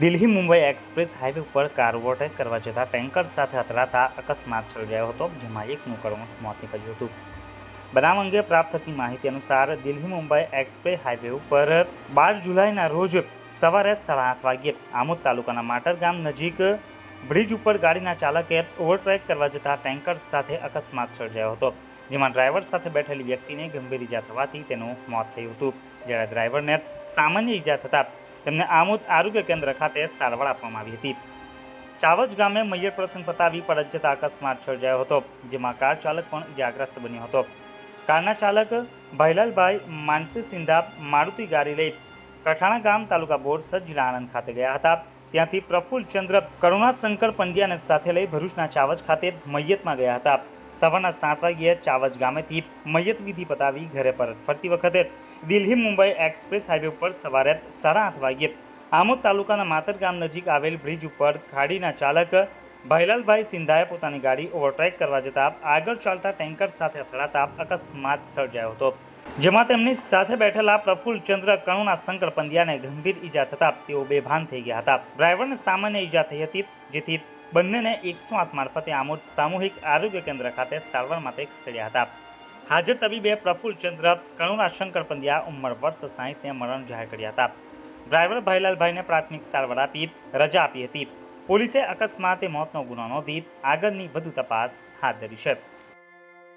Delhi Mumbai express highway ઉપર કારવોટે કરવા જતાં ટેન્કર સાથે અથડાતા અકસ્માત સર્જાયો હતો, જેમાં એકનું કરુણ મોત નીપજ્યું હતું. બનાવ અંગે પ્રાપ્ત થતી માહિતી અનુસાર દિલ્હી મુંબઈ એક્સપ્રેસ હાઈવે ઉપર બાર જુલાઈના રોજ સવારે સાડા આઠ વાગ્યે આમોદ તાલુકાના માટર ગામ નજીક બ્રિજ ઉપર ગાડીના ચાલકે ઓવરટેક કરવા જતાં ટેન્કર સાથે અકસ્માત સર્જાયો હતો, જેમાં ડ્રાઈવર સાથે બેઠેલી વ્યક્તિને ગંભીર ઈજા થવાથી તેનું મોત થયું હતું. જ્યારે ડ્રાઈવરને સામાન્ય ઈજા થતાં તેમને આમોદ આરોગ્ય કેન્દ્ર ખાતે સારવાર આપવામાં આવી હતી. ચાવજ ગામે મૈયર પ્રસંગ પતાવી પરત જતા અકસ્માત સર્જાયો હતો, જેમાં કાર ચાલક પણ ઇજાગ્રસ્ત બન્યો હતો. કારના ચાલક ભાઈલાલભાઈ માનસી સિંધા મારુતિ ગાડી લઈ કઠાણા ગામ તાલુકા બોરસદ જિલ્લા આણંદ ખાતે ગયા હતા. ત્યાંથી પ્રફુલ્લચંદ્ર કરુણાશંકર પંડ્યાને સાથે લઈ ભરૂચના ચાવજ ખાતે મૈયતમાં ગયા હતા. સવારના સાત વાગ્યે ચાવજ ગામેથી મૈયત વિધિ પતાવી ઘરે પરત ફરતી વખતે દિલ્હી મુંબઈ એક્સપ્રેસ હાઈવે ઉપર સવારે સાડા આઠ વાગ્યે આમોદ તાલુકાના માતર ગામ નજીક આવેલ બ્રિજ ઉપર ગાડીના ચાલક ભાઈલાલભાઈ સિંધાએ પોતાની ગાડી ઓવરટેક કરવા જતાં આગળ ચાલતા ટેન્કર સાથે અથડાતા અકસ્માત સર્જાયો હતો. જેમાં તેમની સાથે બેઠેલા પ્રફુલ્લચંદ્ર કણુના શંકર પંડ્યાને ગંભીર ઈજા થતાં તેઓ બેભાન થઈ ગયા હતા. ડ્રાઈવરને સામાન્ય ઈજા થઈ હતી, જેથી બંનેને એકસો આઠ મારફતે આમોદ સામૂહિક આરોગ્ય કેન્દ્ર ખાતે સારવાર માટે ખસેડ્યા હતા. હાજર તબીબે પ્રફુલ્લચંદ્ર કણુના શંકર પંડ્યા, ઉંમર વર્ષ સાહીઠને મરણ જાહેર કર્યા હતા. ડ્રાઈવર ભાઈલાલભાઈને પ્રાથમિક સારવાર આપી, રજા આપી હતી. પોલીસે અકસ્માતે મોતનો ગુનો નોંધી આગળની વધુ તપાસ હાથ ધરી છે.